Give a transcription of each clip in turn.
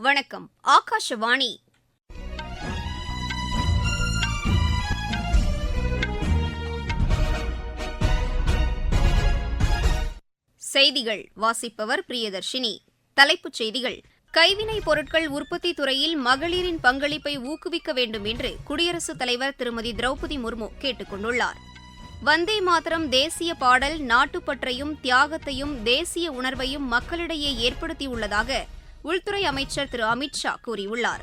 வணக்கம் ஆகாஷவாணி. செய்திகள் வாசிப்பவர் பிரியதர்ஷினி. தலைப்புச் செய்திகள் கைவினைப் பொருட்கள் உற்பத்தி துறையில் மகளிரின் பங்களிப்பை ஊக்குவிக்க வேண்டும் என்று குடியரசுத் தலைவர் திருமதி திரௌபதி முர்மு கேட்டுக் கொண்டுள்ளார். வந்தே மாதரம் தேசிய பாடல் நாட்டுப்பற்றையும் தியாகத்தையும் தேசிய உணர்வையும் மக்களிடையே ஏற்படுத்தியுள்ளதாக உள்துறை அமைச்சர் திரு அமித்ஷா கூறியுள்ளார்.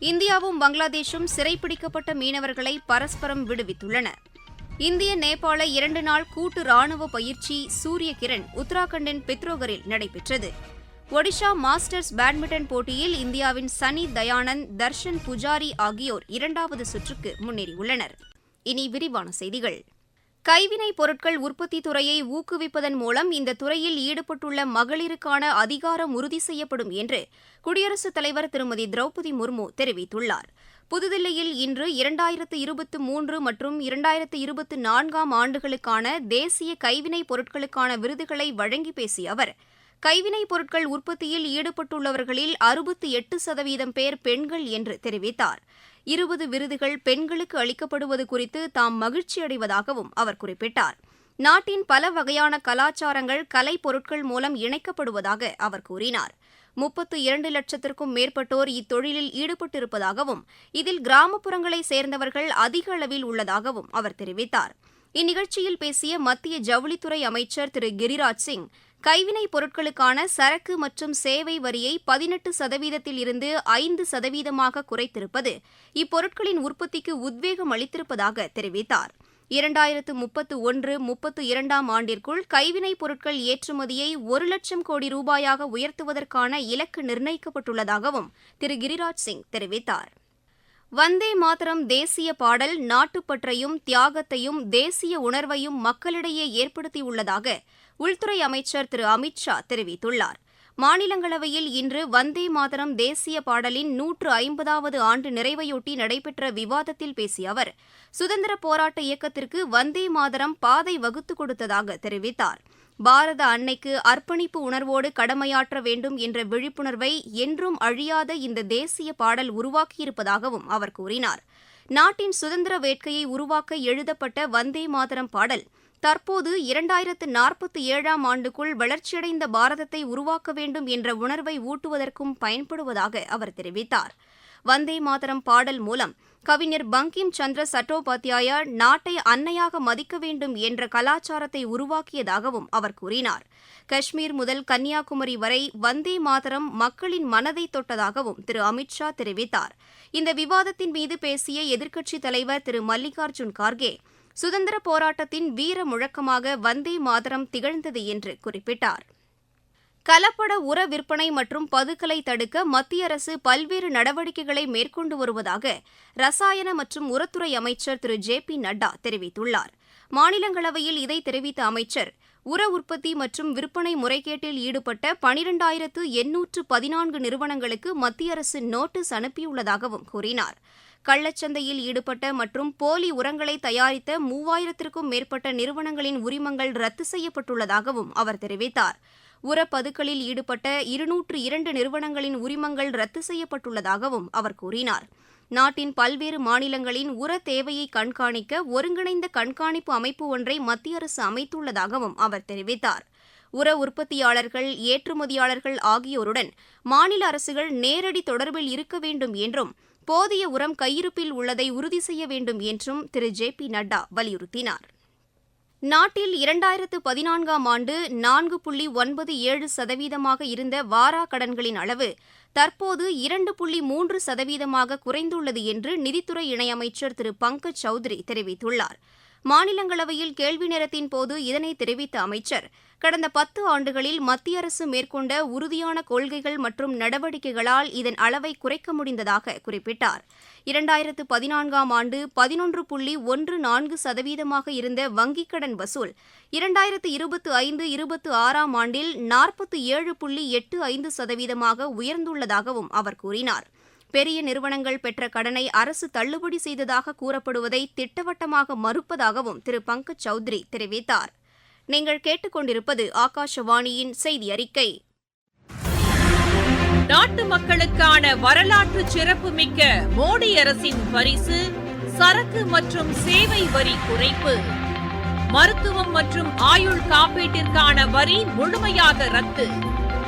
இந்தியாவும் பங்களாதேஷும் சிறைப்பிடிக்கப்பட்ட மீனவர்களை பரஸ்பரம் விடுவித்துள்ளன இந்திய நேபாள இரண்டு நாள் கூட்டு ராணுவ பயிற்சி சூரிய கிரண் உத்தராகண்டின் பித்ரோகரில் நடைபெற்றது. ஒடிஷா மாஸ்டர்ஸ் பேட்மிண்டன் போட்டியில் இந்தியாவின் சனி தயானந்த் தர்ஷன் புஜாரி ஆகியோர் இரண்டாவது சுற்றுக்கு முன்னேறியுள்ளனர். இனி விரிவான செய்திகள். கைவினைப் பொருட்கள் உற்பத்தி துறையை ஊக்குவிப்பதன் மூலம் இந்த துறையில் ஈடுபட்டுள்ள மகளிருக்கான அதிகாரம் உறுதி செய்யப்படும் என்று குடியரசுத் தலைவர் திருமதி திரௌபதி முர்மு தெரிவித்துள்ளார். புதுதில்லியில் இன்று இரண்டாயிரத்து இருபத்து மூன்று மற்றும் இரண்டாயிரத்து இருபத்து நான்காம் ஆண்டுகளுக்கான தேசிய கைவினைப் பொருட்களுக்கான விருதுகளை வழங்கி பேசிய அவர் கைவினைப் பொருட்கள் உற்பத்தியில் ஈடுபட்டுள்ளவர்களில் அறுபத்து எட்டு சதவீதம் பேர் பெண்கள் என்று தெரிவித்தார். இருபது விருதுகள் பெண்களுக்கு அளிக்கப்படுவது குறித்து தாம் மகிழ்ச்சியடைவதாகவும் அவர் குறிப்பிட்டார். நாட்டின் பல வகையான கலாச்சாரங்கள் கலை பொருட்கள் மூலம் இணைக்கப்படுவதாக அவர் கூறினார். முப்பத்து இரண்டு லட்சத்திற்கும் மேற்பட்டோர் இத்தொழிலில் ஈடுபட்டிருப்பதாகவும் இதில் கிராமப்புறங்களை சேர்ந்தவர்கள் அதிக அளவில் உள்ளதாகவும் அவர் தெரிவித்தார். இந்நிகழ்ச்சியில் பேசிய மத்திய ஜவுளித்துறை அமைச்சர் திரு கிரிராஜ் சிங் கைவினைப் பொருட்களுக்கான சரக்கு மற்றும் சேவை வரியை பதினெட்டு சதவீதத்தில் இருந்து ஐந்து சதவீதமாக குறைத்திருப்பது இப்பொருட்களின் உற்பத்திக்கு உத்வேகம் அளித்திருப்பதாக தெரிவித்தார். இரண்டாயிரத்து முப்பத்து ஒன்று முப்பத்து இரண்டாம் ஆண்டிற்குள் கைவினைப் பொருட்கள் ஏற்றுமதியை ஒரு லட்சம் கோடி ரூபாயாக உயர்த்துவதற்கான இலக்கு நிர்ணயிக்கப்பட்டுள்ளதாகவும் திரு கிரிராஜ் சிங் தெரிவித்தார். வந்தே மாதரம் தேசிய பாடல் நாட்டுப்பற்றையும் தியாகத்தையும் தேசிய உணர்வையும் மக்களிடையே ஏற்படுத்தியுள்ளதாக உள்துறை அமைச்சர் திரு அமித் ஷா தெரிவித்துள்ளார். மாநிலங்களவையில் இன்று வந்தே மாதரம் தேசிய பாடலின் நூற்று ஐம்பதாவது ஆண்டு நிறைவையொட்டி நடைபெற்ற விவாதத்தில் பேசிய அவர் சுதந்திர போராட்ட இயக்கத்திற்கு வந்தே மாதரம் பாதை வகுத்து கொடுத்ததாக தெரிவித்தார். பாரத அன்னைக்கு அர்ப்பணிப்பு உணர்வோடு கடமையாற்ற வேண்டும் என்ற விழிப்புணர்வை என்றும் அழியாத இந்த தேசிய பாடல் உருவாக்கியிருப்பதாகவும் அவர் கூறினார். நாட்டின் சுதந்திர வேட்கையை உருவாக்க எழுதப்பட்ட வந்தே மாதரம் பாடல் தற்போது இரண்டாயிரத்து நாற்பத்தி ஏழாம் ஆண்டுக்குள் வளர்ச்சியடைந்த பாரதத்தை உருவாக்க வேண்டும் என்ற உணர்வை ஊட்டுவதற்கும் பயன்படுவதாக அவர் தெரிவித்தார். வந்தே மாதரம் பாடல் மூலம் கவிஞர் பங்கிம் சந்திர சட்டோபாத்யாயா நாட்டை அன்னையாக மதிக்க வேண்டும் என்ற கலாச்சாரத்தை உருவாக்கியதாகவும் அவர் கூறினார். காஷ்மீர் முதல் கன்னியாகுமரி வரை வந்தே மாதரம் மக்களின் மனதை தொட்டதாகவும் திரு அமித் ஷா தெரிவித்தார். இந்த விவாதத்தின் மீது பேசிய எதிர்க்கட்சித் தலைவர் திரு மல்லிகார்ஜுன் கார்கே சுதந்திர போராட்டத்தின் வீர முழக்கமாக வந்தே மாதரம் திகழ்ந்தது என்று குறிப்பிட்டார். கலப்பட உர விற்பனை மற்றும் பதுக்கலை தடுக்க மத்திய அரசு பல்வேறு நடவடிக்கைகளை மேற்கொண்டு வருவதாக ரசாயன மற்றும் உரத்துறை அமைச்சர் திரு. ஜே. பி. நட்டா தெரிவித்துள்ளார். மாநிலங்களவையில் இதை தெரிவித்த அமைச்சர் உர உற்பத்தி மற்றும் விற்பனை முறைகேட்டில் ஈடுபட்ட பனிரெண்டாயிரத்து எண்ணூற்று பதினான்கு நிறுவனங்களுக்கு மத்திய அரசு நோட்டீஸ் அனுப்பியுள்ளதாகவும் கூறினார். கள்ளச்சந்தையில் ஈடுபட்ட மற்றும் போலி உரங்களை தயாரித்த மூவாயிரத்திற்கும் மேற்பட்ட நிறுவனங்களின் உரிமங்கள் ரத்து செய்யப்பட்டுள்ளதாகவும் அவர் தெரிவித்தார். உரப்பதுக்களில் ஈடுபட்ட இருநூற்று இரண்டு நிறுவனங்களின் உரிமங்கள் ரத்து செய்யப்பட்டுள்ளதாகவும் அவர் கூறினார். நாட்டின் பல்வேறு மாநிலங்களின் உர தேவையை கண்காணிக்க ஒருங்கிணைந்த கண்காணிப்பு அமைப்பு ஒன்றை மத்திய அரசு அமைத்துள்ளதாகவும் அவர் தெரிவித்தார். உர உற்பத்தியாளர்கள் ஏற்றுமதியாளர்கள் ஆகியோருடன் மாநில அரசுகள் நேரடி தொடர்பில் இருக்க வேண்டும் என்றும் போதிய உரம் கையிருப்பில் உள்ளதை உறுதி செய்ய வேண்டும் என்றும் திரு. ஜே. பி. நட்டா வலியுறுத்தினார். நாட்டில் இரண்டாயிரத்து பதினான்காம் ஆண்டு நான்கு புள்ளி ஒன்பது ஏழு சதவீதமாக இருந்த வாரா கடன்களின் அளவு தற்போது இரண்டு புள்ளி மூன்று சதவீதமாக குறைந்துள்ளது என்று நிதித்துறை இணையமைச்சர் திரு. பங்கஜ் சௌத்ரி தெரிவித்துள்ளார். மாநிலங்களவையில் கேள்வி நேரத்தின் போது இதனை தெரிவித்த அமைச்சர் கடந்த பத்து ஆண்டுகளில் மத்திய அரசு மேற்கொண்ட உறுதியான கொள்கைகள் மற்றும் நடவடிக்கைகளால் இதன் அளவை குறைக்க முடிந்ததாக குறிப்பிட்டார். இரண்டாயிரத்து பதினான்காம் ஆண்டு பதினொன்று புள்ளி ஒன்று நான்கு சதவீதமாக இருந்த வங்கிக் கடன் வசூல் இரண்டாயிரத்து இருபத்து ஐந்து இருபத்து ஆறாம் ஆண்டில் நாற்பத்து ஏழு புள்ளி எட்டு ஐந்து சதவீதமாக உயர்ந்துள்ளதாகவும் அவர் கூறினார். பெரிய நிறுவனங்கள் பெற்ற கடனை அரசு தள்ளுபடி செய்ததாக கூறப்படுவதை திட்டவட்டமாக மறுப்பதாகவும் திரு பங்கஜ் சௌத்ரி தெரிவித்தார். நீங்கள் கேட்டுக்கொண்டிருப்பது ஆகாஷவாணியின் செய்தி அறிக்கை நாட்டு மக்களுக்கான வரலாற்று சிறப்புமிக்க மோடி அரசின் பரிசு சரக்கு மற்றும் சேவை வரி குறைப்பு. மருத்துவம் மற்றும் ஆயுள் காப்பீட்டிற்கான வரி முழுமையாக ரத்து.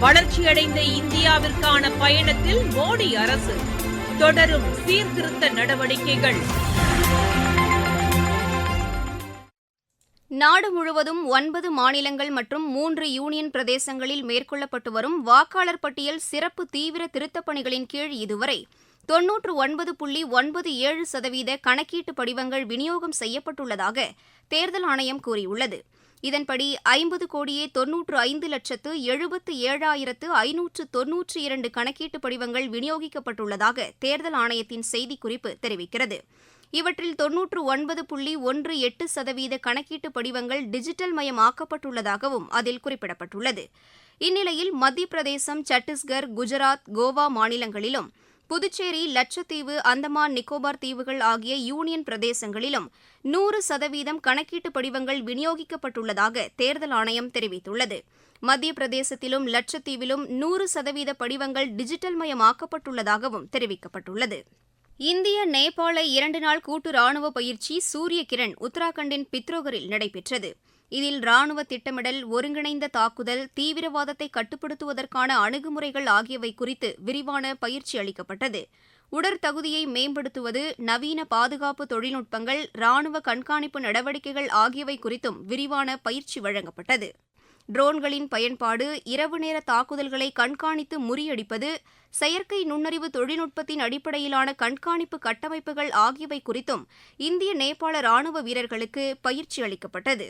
வளர்ச்சியடைந்த இந்தியாவிற்கான பயணத்தில் மோடி அரசு தொடரும் சீர்திருத்த நடவடிக்கைகள். நாடு முழுவதும் ஒன்பது மாநிலங்கள் மற்றும் மூன்று யூனியன் பிரதேசங்களில் மேற்கொள்ளப்பட்டு வரும் வாக்காளர் பட்டியல் சிறப்பு தீவிர திருத்தப் பணிகளின் கீழ் இதுவரை தொன்னூற்று ஒன்பது புள்ளி ஒன்பது ஏழு சதவீத கணக்கீட்டு படிவங்கள் விநியோகம் செய்யப்பட்டுள்ளதாக தேர்தல் ஆணையம் கூறியுள்ளது. இதன்படி ஐம்பது கோடியே தொன்னூற்று ஐந்து லட்சத்து எழுபத்து ஏழாயிரத்து ஐநூற்று தொன்னூற்று இரண்டு கணக்கீட்டு படிவங்கள் விநியோகிக்கப்பட்டுள்ளதாக தேர்தல் ஆணையத்தின் செய்திக்குறிப்பு தெரிவிக்கிறது. இவற்றில் தொன்னூற்று ஒன்பது புள்ளி ஒன்று எட்டு சதவீத கணக்கீட்டு படிவங்கள் டிஜிட்டல் மயமாக்கப்பட்டுள்ளதாகவும் அதில் குறிப்பிடப்பட்டுள்ளது. இந்நிலையில் மத்திய பிரதேசம் சத்தீஸ்கர் குஜராத் கோவா மாநிலங்களிலும் புதுச்சேரி லட்சத்தீவு அந்தமான் நிக்கோபார் தீவுகள் ஆகிய யூனியன் பிரதேசங்களிலும் நூறு சதவீதம் கணக்கீட்டு படிவங்கள் விநியோகிக்கப்பட்டுள்ளதாக தேர்தல் ஆணையம் தெரிவித்துள்ளது. மத்திய பிரதேசத்திலும் லட்சத்தீவிலும் நூறு சதவீத படிவங்கள் டிஜிட்டல் மயமாக்கப்பட்டுள்ளதாகவும் தெரிவிக்கப்பட்டுள்ளது. இந்திய நேபாள இரண்டு நாள் கூட்டு ராணுவ பயிற்சி சூரிய கிரண் உத்தராகண்டின் பித்ரோகரில் நடைபெற்றது. இதில் ராணுவ திட்டமிடல் ஒருங்கிணைந்த தாக்குதல் தீவிரவாதத்தை கட்டுப்படுத்துவதற்கான அணுகுமுறைகள் ஆகியவை குறித்து விரிவான பயிற்சி அளிக்கப்பட்டது. உடற்தகுதியை மேம்படுத்துவது நவீன பாதுகாப்பு தொழில்நுட்பங்கள் ராணுவ கண்காணிப்பு நடவடிக்கைகள் ஆகியவை குறித்தும் விரிவான பயிற்சி வழங்கப்பட்டது. ட்ரோன்களின் பயன்பாடு இரவு நேர தாக்குதல்களை கண்காணித்து முறியடிப்பது செயற்கை நுண்ணறிவு தொழில்நுட்பத்தின் அடிப்படையிலான கண்காணிப்பு கட்டமைப்புகள் ஆகியவை குறித்தும் இந்திய நேபாள ராணுவ வீரர்களுக்கு பயிற்சி அளிக்கப்பட்டது.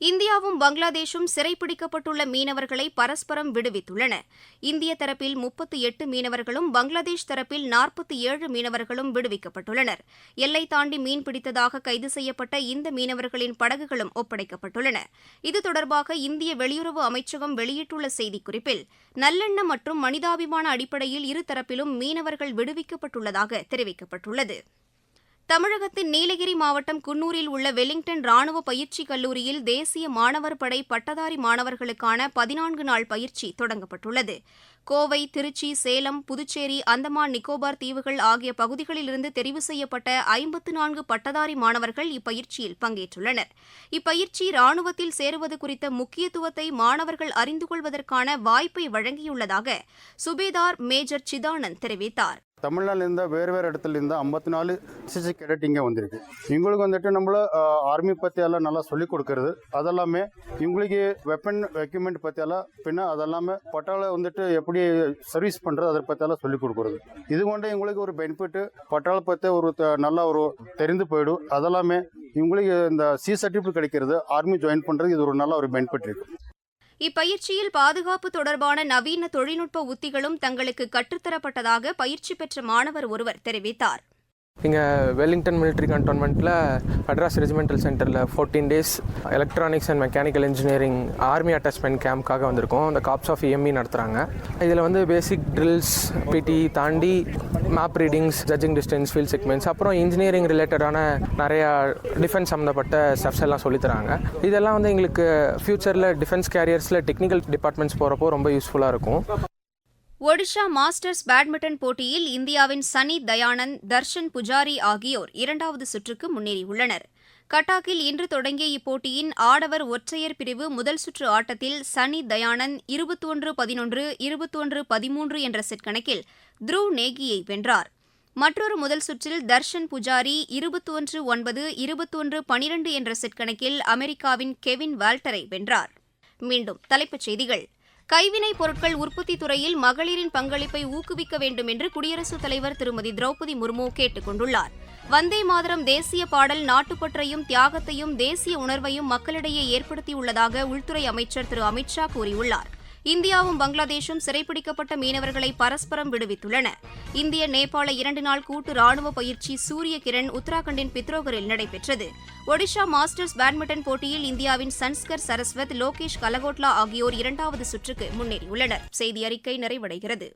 இந்தியாவும் பங்களாதேஷும் சிறைப்பிடிக்கப்பட்டுள்ள மீனவர்களை பரஸ்பரம் விடுவித்துள்ளன. இந்திய தரப்பில் முப்பத்தி எட்டு மீனவர்களும் பங்களாதேஷ் தரப்பில் நாற்பத்தி ஏழு மீனவர்களும் விடுவிக்கப்பட்டுள்ளனர். எல்லை தாண்டி மீன் பிடித்ததாக கைது செய்யப்பட்ட இந்த மீனவர்களின் படகுகளும் ஒப்படைக்கப்பட்டுள்ளன. இது தொடர்பாக இந்திய வெளியுறவு அமைச்சகம் வெளியிட்டுள்ள செய்திக்குறிப்பில் நல்லெண்ணம் மற்றும் மனிதாபிமான அடிப்படையில் இருதரப்பிலும் மீனவர்கள் விடுவிக்கப்பட்டுள்ளதாக தெரிவிக்கப்பட்டுள்ளது. தமிழகத்தின் நீலகிரி மாவட்டம் குன்னூரில் உள்ள வெலிங்டன் ராணுவ பயிற்சி கல்லூரியில் தேசிய மாணவர் படை பட்டதாரி மாணவர்களுக்கான பதினான்கு நாள் பயிற்சி தொடங்கப்பட்டுள்ளது. கோவை திருச்சி சேலம் புதுச்சேரி அந்தமான் நிக்கோபார் தீவுகள் ஆகிய பகுதிகளிலிருந்து தெரிவு செய்யப்பட்ட ஐம்பத்து நான்கு பட்டதாரி மாணவர்கள் இப்பயிற்சியில் பங்கேற்றுள்ளனர். இப்பயிற்சி ராணுவத்தில் சேருவது குறித்த முக்கியத்துவத்தை மாணவர்கள் அறிந்து கொள்வதற்கான வாய்ப்பை வழங்கியுள்ளதாக சுபேதார் மேஜர் சிதானந்த் தெரிவித்தார். தமிழ்நாட்டிலேருந்து வேறு வேறு இடத்துலேருந்து ஐம்பத்தி நாலு சிசி கேடட் இங்கே வந்திருக்கு. இவங்களுக்கு வந்துட்டு நம்மள ஆர்மி பற்றி எல்லாம் நல்லா சொல்லிக் கொடுக்கறது. அதெல்லாமே இவங்களுக்கு வெப்பன் எக்யூப்மெண்ட் பற்றியெல்லாம் பின்ன அதெல்லாமே பட்டாள வந்துட்டு எப்படி சர்வீஸ் பண்ணுறது அதை பற்றியெல்லாம் சொல்லிக் கொடுக்குறது. இது கொண்டு இவங்களுக்கு ஒரு பெனிஃபிட் பட்டாள பற்றி ஒரு நல்லா ஒரு தெரிந்து போயிடும். அதெல்லாமே இவங்களுக்கு இந்த சி சர்டிஃபிகேட் கிடைக்கிறது ஆர்மி ஜாயின் பண்ணுறது இது ஒரு நல்ல ஒரு பெனிஃபிட் இருக்குது இப்பயிற்சியில் பாதுகாப்பு தொடர்பான நவீன தொழில்நுட்ப உத்திகளும் தங்களுக்கு கற்றுத்தரப்பட்டதாக பயிற்சி பெற்ற மாணவர் ஒருவர் தெரிவித்தார். இங்கே வெல்லிங்டன் மிலிட்ரி கண்டோன்மெண்ட்டில் மெட்ராஸ் ரெஜிமெண்டல் சென்டரில் fourteen days electronics and mechanical engineering army attachment கேம்ப்காக வந்திருக்கோம். அந்த காப்ஸ் ஆஃப் இஎம்இ நடத்துகிறாங்க இதில் வந்து பேசிக் ட்ரில்ஸ் பிடி தாண்டி map readings judging distance field segments அப்புறம் இன்ஜினியரிங் ரிலேட்டடான நிறையா டிஃபென்ஸ் சம்மந்தப்பட்ட ஸ்டெப்ஸ் எல்லாம் சொல்லித்தராங்க இதெல்லாம் வந்து எங்களுக்கு ஃப்யூச்சரில் டிஃபென்ஸ் கேரியர்ஸில் டெக்னிக்கல் டிபார்ட்மெண்ட்ஸ் போகிறப்போ ரொம்ப யூஸ்ஃபுல்லாக இருக்கும். ஒடிஷா மாஸ்டர்ஸ் பேட்மிண்டன் போட்டியில் இந்தியாவின் சனி தயானந்த் தர்ஷன் புஜாரி ஆகியோர் இரண்டாவது சுற்றுக்கு முன்னேறியுள்ளனர். கட்டாக்கில் இன்று தொடங்கிய இப்போட்டியின் ஆடவர் ஒற்றையர் பிரிவு முதல் சுற்று ஆட்டத்தில் சனி தயானந்த் இருபத்தொன்று பதினொன்று இருபத்தொன்று பதிமூன்று என்ற செட் கணக்கில் த்ருவ் நேகியை வென்றார். மற்றொரு முதல் சுற்றில் தர்ஷன் புஜாரி இருபத்தொன்று ஒன்பது இருபத்தொன்று பனிரெண்டு என்ற செட் கணக்கில் அமெரிக்காவின் கெவின் வால்டரை வென்றார். மீண்டும் தலைப்புச் செய்திகள். கைவினைப் பொருட்கள் உற்பத்தி துறையில் மகளிரின் பங்களிப்பை ஊக்குவிக்க வேண்டும் என்று குடியரசுத் தலைவர் திருமதி திரௌபதி முர்மு கேட்டுக் கொண்டுள்ளார். வந்தே மாதரம் தேசிய பாடல் நாட்டுப்பற்றையும் தியாகத்தையும் தேசிய உணர்வையும் மக்களிடையே ஏற்படுத்தியுள்ளதாக உள்துறை அமைச்சர் திரு அமித்ஷா கூறியுள்ளார். இந்தியாவும் பங்களாதேஷும் சிறைப்பிடிக்கப்பட்ட மீனவர்களை பரஸ்பரம் விடுவித்துள்ளன. இந்திய நேபாள இரண்டு நாள் கூட்டு ராணுவ பயிற்சி சூரிய கிரண் உத்தராகண்டின் பித்ரோகரில் நடைபெற்றது. ஒடிஷா மாஸ்டர்ஸ் பேட்மிண்டன் போட்டியில் இந்தியாவின் சன்ஸ்கர் சரஸ்வத் லோகேஷ் கலகோட்லா ஆகியோர் இரண்டாவது சுற்றுக்கு முன்னேறியுள்ளனர். செய்தி அறிக்கை நிறைவடைகிறது.